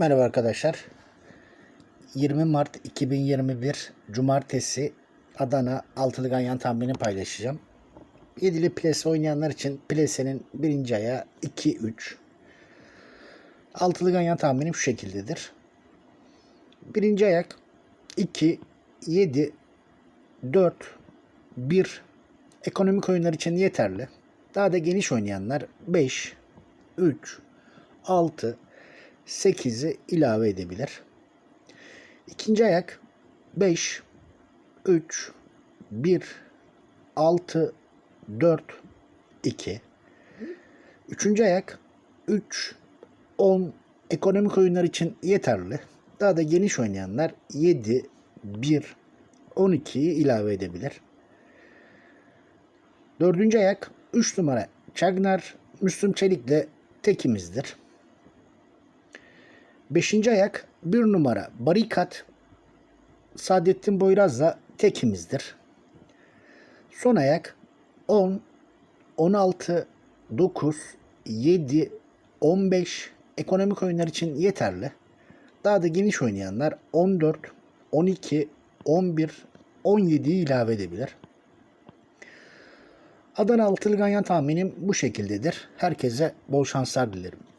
Merhaba arkadaşlar. 20 Mart 2021 Cumartesi Adana altılı ganyan tahmini paylaşacağım. Yedili plase oynayanlar için plase'nin birinci ayağı 2-3. Altılı ganyan tahminim şu şekildedir. Birinci ayak 2, 7, 4, 1 ekonomik oyunlar için yeterli. Daha da geniş oynayanlar 5, 3, 6, 8'i ilave edebilir. İkinci ayak 5, 3, 1, 6, 4, 2. Üçüncü ayak 3, 10 ekonomik oyunlar için yeterli. Daha da geniş oynayanlar 7, 1, 12'yi ilave edebilir. Dördüncü ayak 3 numara Çagnar Müslüm Çelik'le tekimizdir. Beşinci ayak bir numara Barikat Saadettin Boyraz'la tekimizdir. Son ayak 10, 16, 9, 7, 15 ekonomik oyunlar için yeterli. Daha da geniş oynayanlar 14, 12, 11, 17'yi ilave edebilir. Adana Altılı Ganyan tahminim bu şekildedir. Herkese bol şanslar dilerim.